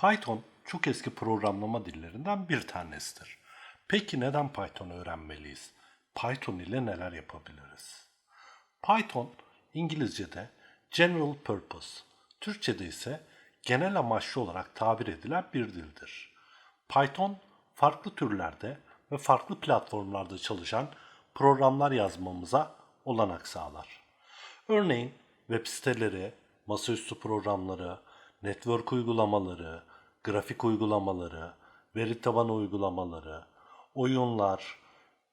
Python çok eski programlama dillerinden bir tanesidir. Peki neden Python öğrenmeliyiz? Python ile neler yapabiliriz? Python İngilizce'de General Purpose, Türkçe'de ise genel amaçlı olarak tabir edilen bir dildir. Python farklı türlerde ve farklı platformlarda çalışan programlar yazmamıza olanak sağlar. Örneğin web siteleri, masaüstü programları, network uygulamaları, grafik uygulamaları, veri tabanı uygulamaları, oyunlar,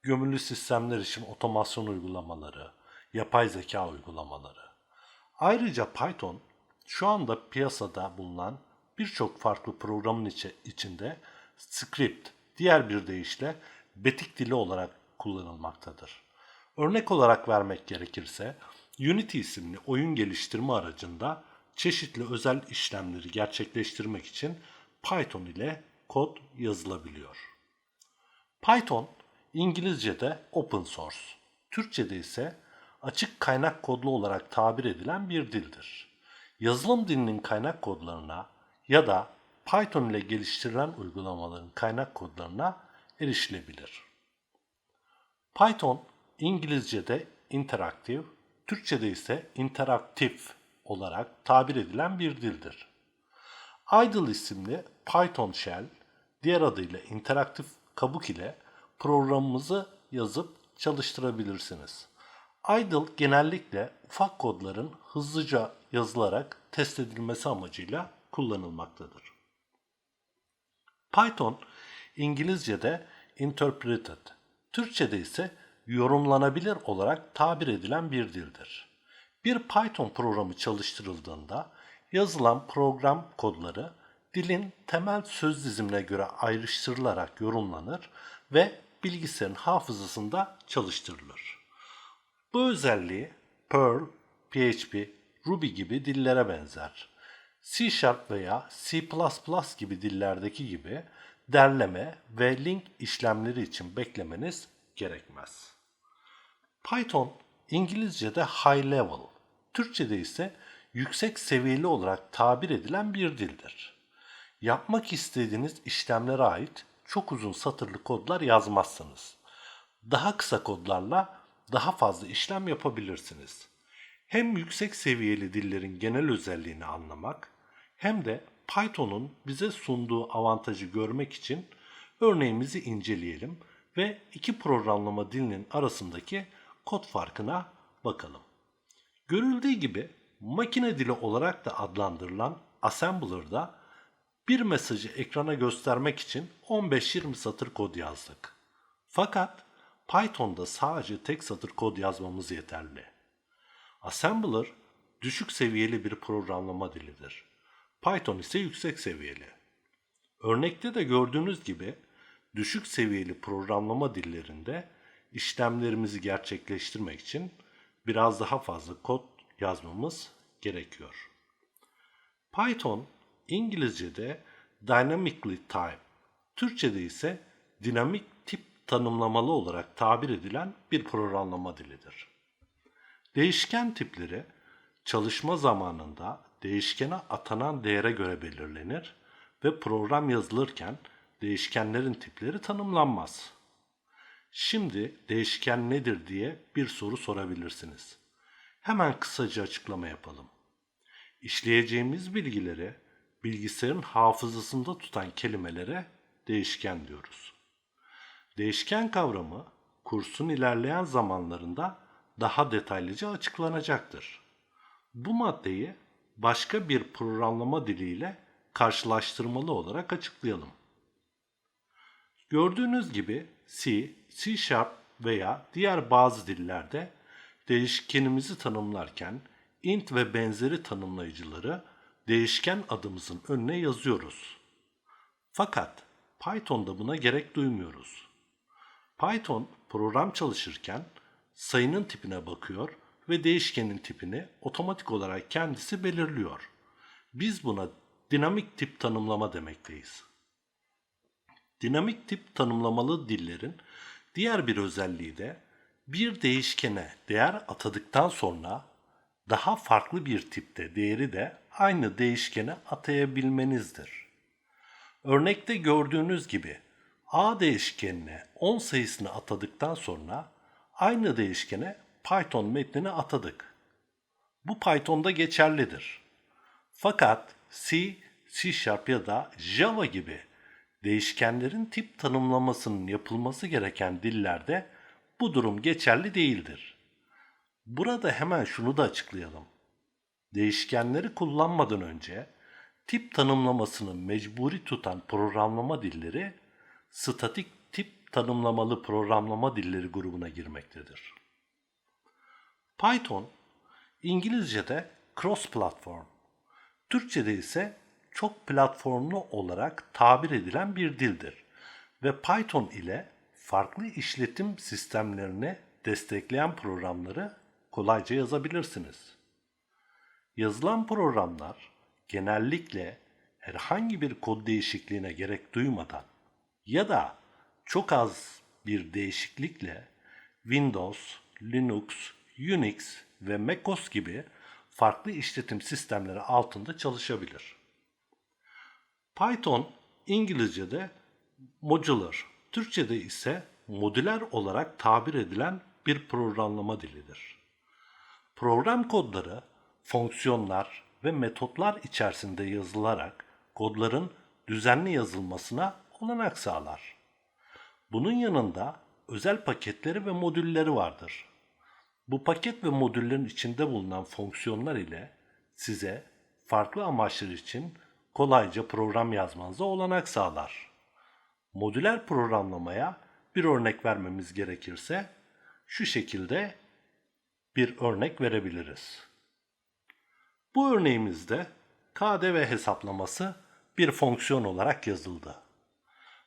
gömülü sistemler için otomasyon uygulamaları, yapay zeka uygulamaları. Ayrıca Python şu anda piyasada bulunan birçok farklı programın içi- içinde script, diğer bir deyişle betik dili olarak kullanılmaktadır. Örnek olarak vermek gerekirse Unity isimli oyun geliştirme aracında çeşitli özel işlemleri gerçekleştirmek için Python ile kod yazılabiliyor. Python İngilizce'de open source, Türkçe'de ise açık kaynak kodlu olarak tabir edilen bir dildir. Yazılım dilinin kaynak kodlarına ya da Python ile geliştirilen uygulamaların kaynak kodlarına erişilebilir. Python İngilizce'de interaktif, Türkçe'de ise interaktif olarak tabir edilen bir dildir. Idle isimli Python Shell, diğer adıyla interaktif kabuk ile programımızı yazıp çalıştırabilirsiniz. Idle genellikle ufak kodların hızlıca yazılarak test edilmesi amacıyla kullanılmaktadır. Python İngilizce'de interpreted, Türkçe'de ise yorumlanabilir olarak tabir edilen bir dildir. Bir Python programı çalıştırıldığında yazılan program kodları dilin temel söz dizimine göre ayrıştırılarak yorumlanır ve bilgisayarın hafızasında çalıştırılır. Bu özelliği Perl, PHP, Ruby gibi dillere benzer. C Sharp veya C++ gibi dillerdeki gibi derleme ve link işlemleri için beklemeniz gerekmez. Python İngilizce'de high level, Türkçe'de ise yüksek seviyeli olarak tabir edilen bir dildir. Yapmak istediğiniz işlemlere ait çok uzun satırlı kodlar yazmazsınız. Daha kısa kodlarla daha fazla işlem yapabilirsiniz. Hem yüksek seviyeli dillerin genel özelliğini anlamak hem de Python'un bize sunduğu avantajı görmek için örneğimizi inceleyelim ve iki programlama dilinin arasındaki kod farkına bakalım. Görüldüğü gibi makine dili olarak da adlandırılan Assembler'da bir mesajı ekrana göstermek için 15-20 satır kod yazdık. Fakat Python'da sadece tek satır kod yazmamız yeterli. Assembler düşük seviyeli bir programlama dilidir. Python ise yüksek seviyeli. Örnekte de gördüğünüz gibi düşük seviyeli programlama dillerinde işlemlerimizi gerçekleştirmek için biraz daha fazla kod yazmamız gerekiyor. Python İngilizce'de dynamically type, Türkçe'de ise dinamik tip tanımlamalı olarak tabir edilen bir programlama dilidir. Değişken tipleri çalışma zamanında değişkene atanan değere göre belirlenir ve program yazılırken değişkenlerin tipleri tanımlanmaz. Şimdi değişken nedir diye bir soru sorabilirsiniz. Hemen kısaca açıklama yapalım. İşleyeceğimiz bilgileri bilgisayarın hafızasında tutan kelimelere değişken diyoruz. Değişken kavramı kursun ilerleyen zamanlarında daha detaylıca açıklanacaktır. Bu maddeyi başka bir programlama diliyle karşılaştırmalı olarak açıklayalım. Gördüğünüz gibi C, C Sharp veya diğer bazı dillerde değişkenimizi tanımlarken int ve benzeri tanımlayıcıları değişken adımızın önüne yazıyoruz. Fakat Python'da buna gerek duymuyoruz. Python program çalışırken sayının tipine bakıyor ve değişkenin tipini otomatik olarak kendisi belirliyor. Biz buna dinamik tip tanımlama demekteyiz. Dinamik tip tanımlamalı dillerin diğer bir özelliği de bir değişkene değer atadıktan sonra daha farklı bir tipte değeri de aynı değişkene atayabilmenizdir. Örnekte gördüğünüz gibi a değişkenine 10 sayısını atadıktan sonra aynı değişkene Python metnini atadık. Bu Python'da geçerlidir. Fakat C, C Sharp ya da Java gibi değişkenlerin tip tanımlamasının yapılması gereken dillerde bu durum geçerli değildir. Burada hemen şunu da açıklayalım. Değişkenleri kullanmadan önce tip tanımlamasını mecburi tutan programlama dilleri statik tip tanımlamalı programlama dilleri grubuna girmektedir. Python İngilizce'de cross platform, Türkçe'de ise çok platformlu olarak tabir edilen bir dildir ve Python ile farklı işletim sistemlerini destekleyen programları kolayca yazabilirsiniz. Yazılan programlar genellikle herhangi bir kod değişikliğine gerek duymadan ya da çok az bir değişiklikle Windows, Linux, Unix ve macOS gibi farklı işletim sistemleri altında çalışabilir. Python İngilizce'de modular, Türkçe'de ise modüler olarak tabir edilen bir programlama dilidir. Program kodları, fonksiyonlar ve metotlar içerisinde yazılarak kodların düzenli yazılmasına olanak sağlar. Bunun yanında özel paketleri ve modülleri vardır. Bu paket ve modüllerin içinde bulunan fonksiyonlar ile size farklı amaçlar için kolayca program yazmanıza olanak sağlar. Modüler programlamaya bir örnek vermemiz gerekirse şu şekilde bir örnek verebiliriz. Bu örneğimizde KDV hesaplaması bir fonksiyon olarak yazıldı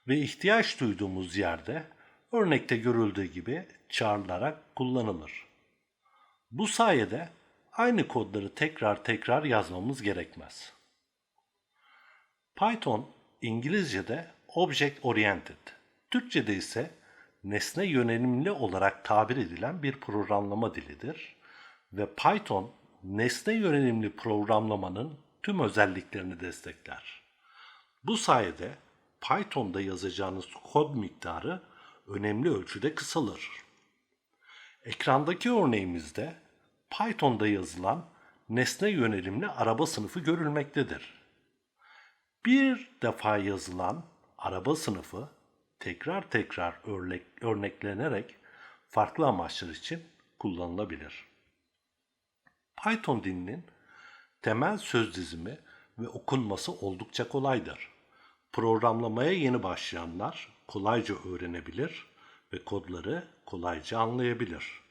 ve ihtiyaç duyduğumuz yerde örnekte görüldüğü gibi çağrılarak kullanılır. Bu sayede aynı kodları tekrar tekrar yazmamız gerekmez. Python İngilizce'de Object Oriented, Türkçe'de ise nesne yönelimli olarak tabir edilen bir programlama dilidir ve Python nesne yönelimli programlamanın tüm özelliklerini destekler. Bu sayede Python'da yazacağınız kod miktarı önemli ölçüde kısalır. Ekrandaki örneğimizde Python'da yazılan nesne yönelimli araba sınıfı görülmektedir. Bir defa yazılan araba sınıfı tekrar tekrar örnek, örneklenerek farklı amaçlar için kullanılabilir. Python dilinin temel söz dizimi ve okunması oldukça kolaydır. Programlamaya yeni başlayanlar kolayca öğrenebilir ve kodları kolayca anlayabilir.